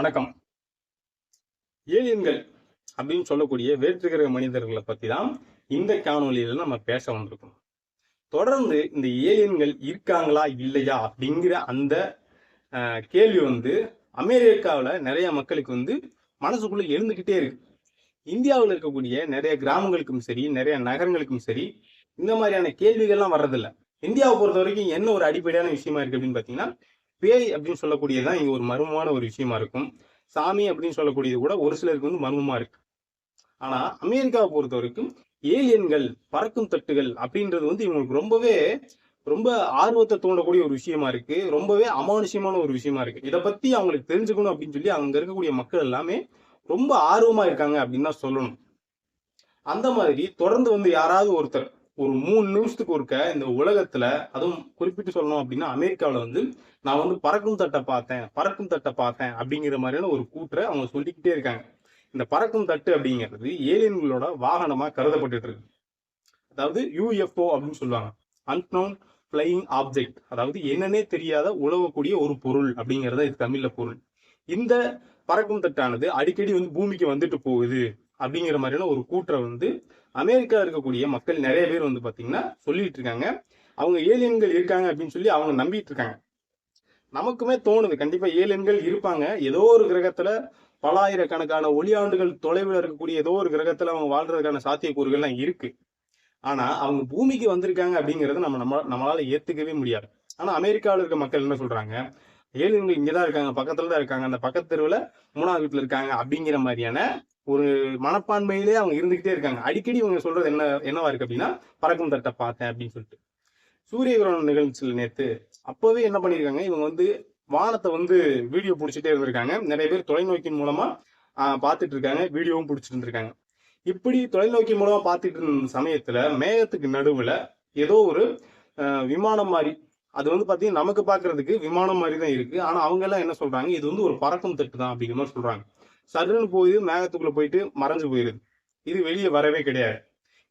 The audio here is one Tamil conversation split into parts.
வணக்கம். ஏலியன்கள் அப்படின்னு சொல்லக்கூடிய வேற்றுக்கிரக மனிதர்களை பத்தி தான் இந்த காணொலியில நம்ம பேச வந்திருக்கோம். தொடர்ந்து இந்த ஏலியன்கள் இருக்காங்களா இல்லையா அப்படிங்கிற அந்த அஹ், கேள்வி வந்து அமெரிக்காவில் நிறைய மக்களுக்கு வந்து மனசுக்குள்ள எழுந்துக்கிட்டே இருக்கு. இந்தியாவில் இருக்கக்கூடிய நிறைய கிராமங்களுக்கும் சரி நிறைய நகரங்களுக்கும் சரி இந்த மாதிரியான கேள்விகள்லாம் வர்றதில்ல. இந்தியாவை பொறுத்த வரைக்கும் என்ன ஒரு அடிப்படையான விஷயமா இருக்கு அப்படின்னு பார்த்தீங்கன்னா பேய் அப்படின்னு சொல்லக்கூடியதான் இங்கே ஒரு மர்மமான ஒரு விஷயமா இருக்கும். சாமி அப்படின்னு சொல்லக்கூடியது கூட ஒரு சிலருக்கு வந்து மர்மமா இருக்கு. ஆனா அமெரிக்காவை பொறுத்த வரைக்கும் ஏலியன்கள் பறக்கும் தட்டுகள் அப்படின்றது வந்து இவங்களுக்கு ரொம்பவே ரொம்ப ஆர்வத்தை தூண்டக்கூடிய ஒரு விஷயமா இருக்கு. ரொம்பவே அமானுஷ்யமான ஒரு விஷயமா இருக்கு. இதை பத்தி அவங்களுக்கு தெரிஞ்சுக்கணும் அப்படின்னு சொல்லி அங்க இருக்கக்கூடிய மக்கள் எல்லாமே ரொம்ப ஆர்வமா இருக்காங்க அப்படின்னு தான் சொல்லணும். அந்த மாதிரி தொடர்ந்து வந்து யாராவது ஒருத்தர் ஒரு மூணு நிமிஷத்துக்கு ஒருக்க இந்த உலகத்துல அதுவும் குறிப்பிட்டு சொல்லணும் அப்படின்னா அமெரிக்காவில் வந்து நான் வந்து பறக்கும் தட்டை பார்த்தேன் பறக்கும் தட்டை பார்த்தேன் அப்படிங்கிற மாதிரியான ஒரு கூற்றை அவங்க சொல்லிக்கிட்டே இருக்காங்க. இந்த பறக்கும் தட்டு அப்படிங்கிறது ஏலியன்களோட வாகனமா கருதப்பட்டுட்டு இருக்கு அதாவது யூஎஃப்ஓ அப்படின்னு சொல்லுவாங்க. அன்நோன் பிளையிங் ஆப்ஜெக்ட் அதாவது என்னன்னே தெரியாத உழவக்கூடிய ஒரு பொருள் அப்படிங்கிறத இது தமிழ்ல பொருள். இந்த பறக்கும் தட்டானது அடிக்கடி வந்து பூமிக்கு வந்துட்டு போகுது. அப்படிங்கிற மாதிரியான ஒரு கூற்றை வந்து அமெரிக்கா இருக்கக்கூடிய மக்கள் நிறைய பேர் வந்து பார்த்தீங்கன்னா சொல்லிட்டு இருக்காங்க. அவங்க ஏலியன்கள் இருக்காங்க அப்படின்னு சொல்லி அவங்க நம்பிட்டு இருக்காங்க. நமக்குமே தோணுது. கண்டிப்பா ஏலியன்கள் இருப்பாங்க. ஏதோ ஒரு கிரகத்துல பல ஆயிரக்கணக்கான ஒளியாண்டுகள் தொலைவில் இருக்கக்கூடிய ஏதோ ஒரு கிரகத்துல அவங்க வாழ்றதுக்கான சாத்தியக்கூறுகள்லாம் இருக்கு. ஆனா அவங்க பூமிக்கு வந்திருக்காங்க அப்படிங்கறத நம்ம நம்ம நம்மளால ஏத்துக்கவே முடியாது. ஆனா அமெரிக்காவில் இருக்க மக்கள் என்ன சொல்றாங்க? ஏலியன்கள் இங்கதான் இருக்காங்க பக்கத்துல தான் இருக்காங்க. அந்த பக்கத்து தெருவுல மூணாவது வீட்டுல இருக்காங்க அப்படிங்கிற மாதிரியான ஒரு மனப்பான்மையிலே அவங்க இருந்துகிட்டே இருக்காங்க. அடிக்கடி இவங்க சொல்றது என்ன என்னவா இருக்கு அப்படின்னா பறக்கும் தட்டை பார்த்தேன் அப்படின்னு சொல்லிட்டு. சூரிய கிரகணம் நிகழ்ச்சியில் நேத்து அப்பவே என்ன பண்ணியிருக்காங்க இவங்க வந்து வானத்தை வந்து வீடியோ பிடிச்சிட்டே இருந்திருக்காங்க. நிறைய பேர் தொலைநோக்கின் மூலமா பார்த்துட்டு இருக்காங்க வீடியோவும் பிடிச்சிட்டு இருந்திருக்காங்க. இப்படி தொலைநோக்கி மூலமா பார்த்துட்டு இருந்த சமயத்துல மேகத்துக்கு நடுவுல ஏதோ ஒரு விமானம் மாதிரி அது வந்து பாத்தீங்கன்னா நமக்கு பாக்குறதுக்கு விமானம் மாதிரி தான் இருக்கு. ஆனா அவங்க எல்லாம் என்ன சொல்றாங்க இது வந்து ஒரு பறக்கும் தட்டு தான் அப்படிங்கிற மாதிரி சொல்றாங்க. சருன்னு போய் மேகத்துக்குள்ள போயிட்டு மறைஞ்சு போயிருது இது வெளியே வரவே கிடையாது.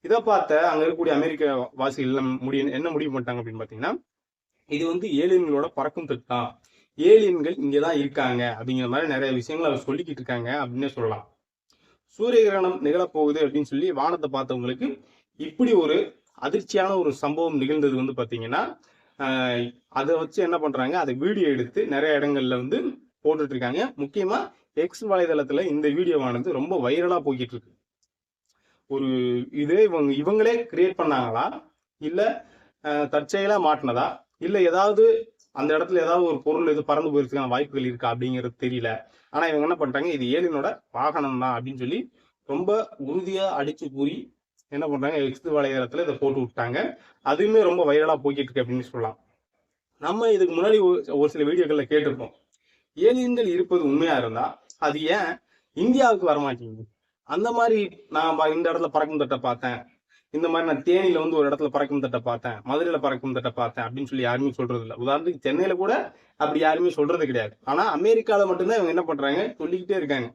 இதை பார்த்த அங்க இருக்கக்கூடிய அமெரிக்க வாசிகள் எல்லாம் என்ன முடிவு பண்ணிட்டாங்க அப்படின்னு பாத்தீங்கன்னா இது வந்து ஏலியன்களோட பறக்கும் திட்டம் ஏலியன்கள் ஏலியன்கள் இங்கதான் இருக்காங்க அப்படிங்கிற மாதிரி நிறைய விஷயங்கள் அவர் சொல்லிக்கிட்டு இருக்காங்க அப்படின்னே சொல்லலாம். சூரிய கிரகணம் நிகழப்போகுது அப்படின்னு சொல்லி வானத்தை பார்த்தவங்களுக்கு இப்படி ஒரு அதிர்ச்சியான ஒரு சம்பவம் நிகழ்ந்தது வந்து பாத்தீங்கன்னா அதை வச்சு என்ன பண்றாங்க அதை வீடியோ எடுத்து நிறைய இடங்கள்ல வந்து போட்டுட்டு இருக்காங்க. முக்கியமா எக்ஸ் வலைதளத்துல இந்த வீடியோவானது ரொம்ப வைரலா போய்கிட்டு இருக்கு ஒரு இதே இவங்க இவங்களே கிரியேட் பண்ணாங்களா? இல்ல தற்செயலாக தற்செயலா மாட்டினதா? இல்ல ஏதாவது அந்த இடத்துல ஏதாவது ஒரு பொருள் எது பறந்து போயிருக்கான வாய்ப்புகள் இருக்கா அப்படிங்கிறது தெரியல. ஆனா இவங்க என்ன பண்றாங்க இது ஏலியனோட வாகனம் தான் அப்படின்னு சொல்லி ரொம்ப உறுதியா அடிச்சு கூறி என்ன பண்றாங்க எக்ஸ் வலைதளத்துல இதை போட்டு விட்டாங்க அதுவுமே ரொம்ப வைரலா போய்கிட்டு இருக்கு அப்படின்னு சொல்லலாம். நம்ம இதுக்கு முன்னாடி ஒரு- ஒரு சில வீடியோக்கள்ல கேட்டிருப்போம். ஏலியன்கள் இருப்பது உண்மையா இருந்தா அது ஏன் இந்தியாவுக்கு வரமாட்டேங்குது? அந்த மாதிரி நான் இந்த இடத்துல பறக்கும் தட்டை பார்த்தேன். இந்த மாதிரி நான் தேனியில வந்து ஒரு இடத்துல பறக்கும் தட்டை பார்த்தேன். மதுரையில பறக்கும் தட்டை பார்த்தேன் அப்படின்னு சொல்லி யாருமே சொல்றது இல்ல. உதாரணத்துக்கு சென்னையில கூட அப்படி யாருமே சொல்றது கிடையாது. ஆனா அமெரிக்கால மட்டும்தான் இவங்க என்ன பண்றாங்க? சொல்லிக்கிட்டே இருக்காங்க.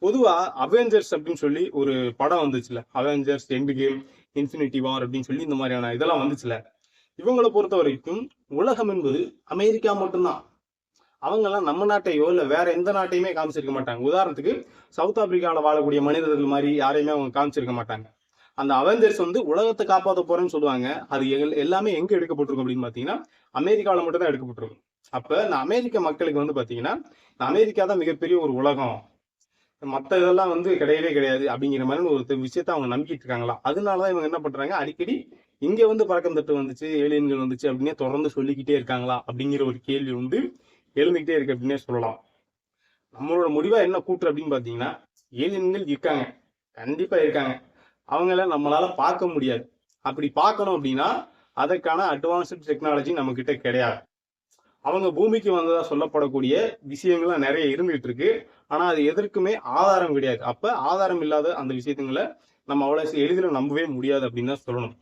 பொதுவா அவெஞ்சர்ஸ் அப்படின்னு சொல்லி ஒரு படம் வந்துச்சுல. Avengers Endgame Infinity War அப்படின்னு சொல்லி இந்த மாதிரியான இதெல்லாம் வந்துச்சுல. இவங்களை பொறுத்த வரைக்கும் உலகம் என்பது அமெரிக்கா மட்டும்தான். அவங்கெல்லாம் நம்ம நாட்டையோ இல்லை வேற எந்த நாட்டையுமே காமிச்சிருக்க மாட்டாங்க. உதாரணத்துக்கு சவுத் ஆப்பிரிக்காவில் வாழக்கூடிய மனிதர்கள் மாதிரி யாரையுமே அவங்க காமிச்சிருக்க மாட்டாங்க. அந்த அவெஞ்சர்ஸ் வந்து உலகத்தை காப்பாற்ற போறேன்னு சொல்லுவாங்க. அது எல்லாமே எங்க எடுக்கப்பட்டிருக்கும் அப்படின்னு பாத்தீங்கன்னா அமெரிக்காவில் மட்டும் தான் எடுக்கப்பட்டிருக்கும். அப்ப இந்த அமெரிக்க மக்களுக்கு வந்து பாத்தீங்கன்னா அமெரிக்கா தான் மிகப்பெரிய ஒரு உலகம். மற்ற இதெல்லாம் வந்து கிடையவே கிடையாது அப்படிங்கிற மாதிரி ஒரு விஷயத்த அவங்க நம்பிக்கிட்டு இருக்காங்களா? அதனாலதான் இவங்க என்ன பண்றாங்க? அடிக்கடி இங்க வந்து பறக்கம் தட்டு வந்துச்சு ஏலியன்கள் வந்துச்சு அப்படின்னே தொடர்ந்து சொல்லிக்கிட்டே இருக்காங்களா? அப்படிங்கிற ஒரு கேள்வி வந்து எழுந்துகிட்டே இருக்கு அப்படின்னே சொல்லலாம். நம்மளோட முடிவா என்ன கூற்று அப்படின்னு பாத்தீங்கன்னா ஏலியன்கள் இருக்காங்க. கண்டிப்பா இருக்காங்க. அவங்கள நம்மளால பார்க்க முடியாது. அப்படி பார்க்கணும் அப்படின்னா அதற்கான அட்வான்ஸ்டு டெக்னாலஜி நம்ம கிட்ட கிடையாது. அவங்க பூமிக்கு வந்ததா சொல்லப்படக்கூடிய விஷயங்கள்லாம் நிறைய இருந்துகிட்டு இருக்கு. ஆனா அது எதற்குமே ஆதாரம் கிடையாது. அப்ப ஆதாரம் இல்லாத அந்த விஷயத்துங்களை நம்ம அவ்வளவு எளிதில் நம்பவே முடியாது அப்படின்னு தான் சொல்லணும்.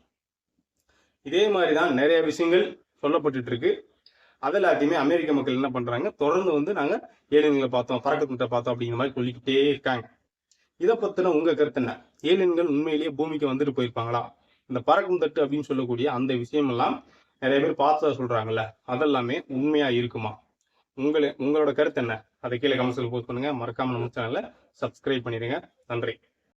இதே மாதிரி தான் நிறைய விஷயங்கள் சொல்லப்பட்டுட்டு இருக்கு. அது எல்லாத்தையுமே அமெரிக்க மக்கள் என்ன பண்றாங்க? தொடர்ந்து வந்து நாங்க ஏலியன்களை பார்த்தோம் பறக்கத்துட்ட பார்த்தோம் அப்படிங்கிற மாதிரி சொல்லிக்கிட்டே இருக்காங்க. இதை பத்தின உங்க கருத்து என்ன? ஏலியன்கள் உண்மையிலேயே பூமிக்கு வந்துட்டு போயிருப்பாங்களா? இந்த பறக்கும் தட்டு அப்படின்னு சொல்லக்கூடிய அந்த விஷயம் எல்லாம் நிறைய பேர் பார்த்ததா சொல்றாங்கல்ல அதெல்லாமே உண்மையா இருக்குமா? உங்களை உங்களோட கருத்து என்ன? அதை கீழே கமெண்ட்ஸில் போஸ்ட் பண்ணுங்க. மறக்காம நம்ம சேனலை சப்ஸ்கிரைப் பண்ணிடுங்க. நன்றி.